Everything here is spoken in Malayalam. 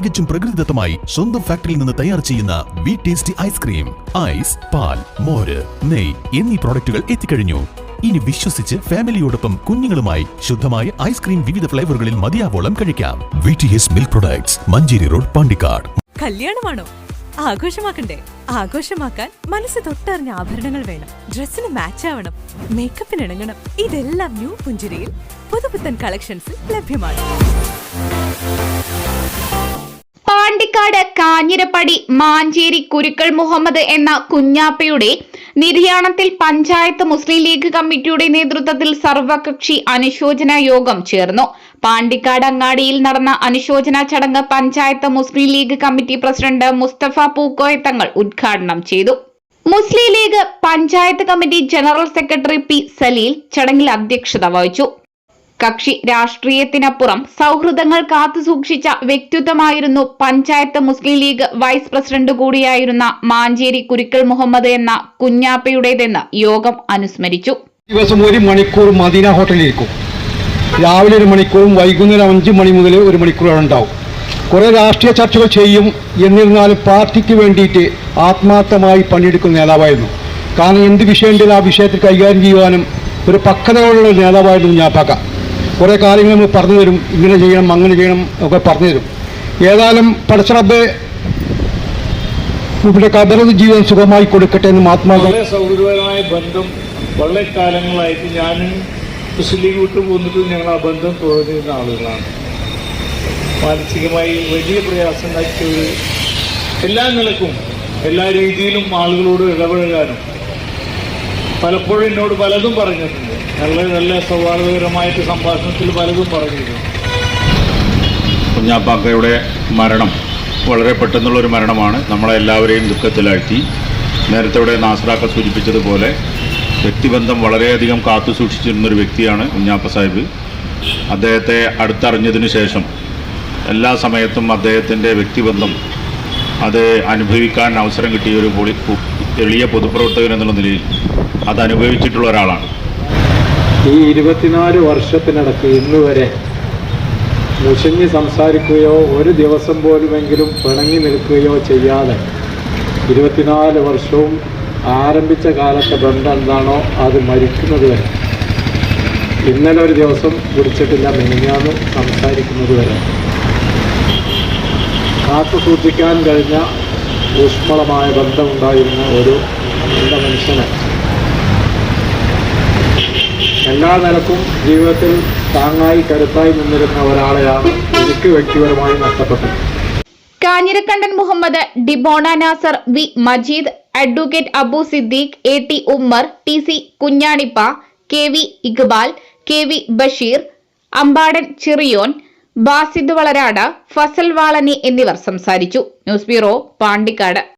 തികച്ചും പ്രകൃതിദത്തമായി സ്വന്തം ഫാക്ടറിയിൽ നിന്ന് തയ്യാർ ചെയ്യുന്ന വി ടേസ്റ്റി ഐസ്ക്രീം ഐസ് പാൽ മോര് നെയ് എന്നീ പ്രോഡക്റ്റുകൾ എത്തിക്കഴിഞ്ഞു. ഇനി വിശ്വസിച്ച് ഫാമിലിയോടൊപ്പം കുഞ്ഞുങ്ങളുമായി ശുദ്ധമായ ഐസ്ക്രീം വിവിധ ഫ്ലേവറുകളിൽ മതിയാവോളം കഴിക്കാം. V T S milk products Manjeri road Pandikkad കല്യാണമാണോ? ആഘോഷമാക്കണ്ടേ? ആഘോഷമാക്കാൻ മനസ്സ് തൊട്ടറിഞ്ഞ ആഭരണങ്ങൾ വേണം. ഡ്രസ്സിന് മാച്ച് ആവണം. മേക്കപ്പിന് ഇണങ്ങണം. ഇതെല്ലാം ന്യൂ പുഞ്ചിരിയിൽ പുതുപുത്തൻ കളക്ഷൻസിൽ ലഭ്യമാണ്. പാണ്ടിക്കാട് കാഞ്ഞിരപ്പടി മാഞ്ചേരി കുരുക്കൾ മുഹമ്മദ് എന്ന കുഞ്ഞാപ്പയുടെ നിര്യാണത്തിൽ പഞ്ചായത്ത് മുസ്ലിം ലീഗ് കമ്മിറ്റിയുടെ നേതൃത്വത്തിൽ സർവകക്ഷി അനുശോചന യോഗം ചേർന്നു. പാണ്ടിക്കാട് അങ്ങാടിയിൽ നടന്ന അനുശോചന ചടങ്ങ് പഞ്ചായത്ത് മുസ്ലിം ലീഗ് കമ്മിറ്റി പ്രസിഡന്റ് മുസ്തഫ പൂക്കോയ തങ്ങൾ ഉദ്ഘാടനം ചെയ്തു. Muslim League panchayat committee general secretary P Saleel ചടങ്ങിൽ അധ്യക്ഷത വഹിച്ചു. കക്ഷി രാഷ്ട്രീയത്തിനപ്പുറം സൗഹൃദങ്ങൾ കാത്തുസൂക്ഷിച്ച വ്യക്തിത്വമായിരുന്നു പഞ്ചായത്ത് മുസ്ലിം ലീഗ് വൈസ് പ്രസിഡന്റ് കൂടിയായിരുന്ന മാഞ്ചേരി കുരുക്കൽ മുഹമ്മദ് എന്ന കുഞ്ഞാപ്പയുടേതെന്ന് യോഗം അനുസ്മരിച്ചു. ദിവസം ഒരു മണിക്കൂർ മദീന ഹോട്ടലിൽ ഇരിക്കും രാവിലെ ഒരു മണിക്കൂറും വൈകുന്നേരം അഞ്ച് മണി മുതൽ ഒരു മണിക്കൂർ ഉണ്ടാവും. കുറേ രാഷ്ട്രീയ ചർച്ചകൾ ചെയ്യും. എന്നിരുന്നാലും പാർട്ടിക്ക് വേണ്ടിയിട്ട് ആത്മാർത്ഥമായി പണിയെടുക്കുന്ന നേതാവായിരുന്നു. കാരണം എന്ത് വിഷയമുണ്ടെങ്കിലും ആ വിഷയത്തിൽ കൈകാര്യം ചെയ്യുവാനും ഒരു പക്വതയുള്ള നേതാവായിരുന്നു ഞാപ്പാക്ക കുറേ കാര്യങ്ങൾ നമ്മൾ പറഞ്ഞു തരും ഇങ്ങനെ ചെയ്യണം അങ്ങനെ ചെയ്യണം ഒക്കെ പറഞ്ഞു തരും. ഏതായാലും പടച്ചറബ് ഇവിടെ കബറത് ജീവിതം സുഖമായി കൊടുക്കട്ടെ എന്ന് മാത്മാ സൗഹൃദപരമായ ബന്ധം വളരെ കാലങ്ങളായിട്ട് ഞാൻ മുസ്ലിം വിട്ടു പോന്നിട്ട് ഞങ്ങൾ ആ ബന്ധം തുടരുന്ന ആളുകളാണ്. മാനസികമായി വലിയ പ്രയാസം ഉണ്ടാക്കിയത് എല്ലാ നിലക്കും എല്ലാ രീതിയിലും ആളുകളോട് ഇടപഴകാനും പലപ്പോഴും എന്നോട് പലതും പറഞ്ഞിട്ടുണ്ട്. നല്ല നല്ല സൗഹാർദ്ദപരമായിട്ട് സംഭാഷണത്തിൽ പലതും പറഞ്ഞിരുന്നു കുഞ്ഞാപ്പാക്കയുടെ മരണം വളരെ പെട്ടെന്നുള്ളൊരു മരണമാണ്. നമ്മളെ എല്ലാവരെയും ദുഃഖത്തിലാഴ്ത്തി. നേരത്തെ ഇവിടെ നാസറാക്ക സൂചിപ്പിച്ചതുപോലെ വ്യക്തിബന്ധം വളരെയധികം കാത്തു സൂക്ഷിച്ചിരുന്നൊരു വ്യക്തിയാണ് കുഞ്ഞാപ്പ സാഹിബ്. അദ്ദേഹത്തെ അടുത്തറിഞ്ഞതിന് ശേഷം എല്ലാ സമയത്തും അദ്ദേഹത്തിന്റെ വ്യക്തിബന്ധം അത് അനുഭവിക്കാൻ അവസരം കിട്ടിയ ഒരു പൊളി എളിയ പൊതുപ്രവർത്തകൻ എന്നുള്ള നിലയിൽ അത് അനുഭവിച്ചിട്ടുള്ള ഒരാളാണ്. ഈ ഇരുപത്തിനാല് വർഷത്തിനിടയ്ക്ക് ഇന്ന് വരെ മുഷിഞ്ഞ് സംസാരിക്കുകയോ ഒരു ദിവസം പോലുമെങ്കിലും പിണങ്ങി നിൽക്കുകയോ ചെയ്യാതെ ഇരുപത്തിനാല് വർഷവും ആരംഭിച്ച കാലത്തെ ബന്ധം എന്താണോ അത് മരിക്കുന്നത് വരെ ഇന്നലെ ഒരു ദിവസം കുടിച്ചിട്ടില്ല മിനിഞ്ഞാന്ന് സംസാരിക്കുന്നത് വരെ. കാത്തു സൂക്ഷിക്കാൻ കഴിഞ്ഞ ഊഷ്മളമായ ബന്ധമുണ്ടായിരുന്ന ഒരു നല്ല മനുഷ്യനെ. എല്ലാ നിലക്കും ജീവിതത്തിൽ താങ്ങായി കരുത്തായി നിന്നിരുന്ന ഒരാളെയാണ് എനിക്ക് വ്യക്തിപരമായി നഷ്ടപ്പെട്ടത്. Kanhirakkandan Muhammad Dibona Nasar V Majeed advocate Abu Siddique A T Ummer T C Kunjanippa K V Iqbal K V Basheer Ambadan Chiriyon Basid Valarad Fazal Valani എന്നിവർ സംസാരിച്ചു. News bureau Pandikkad.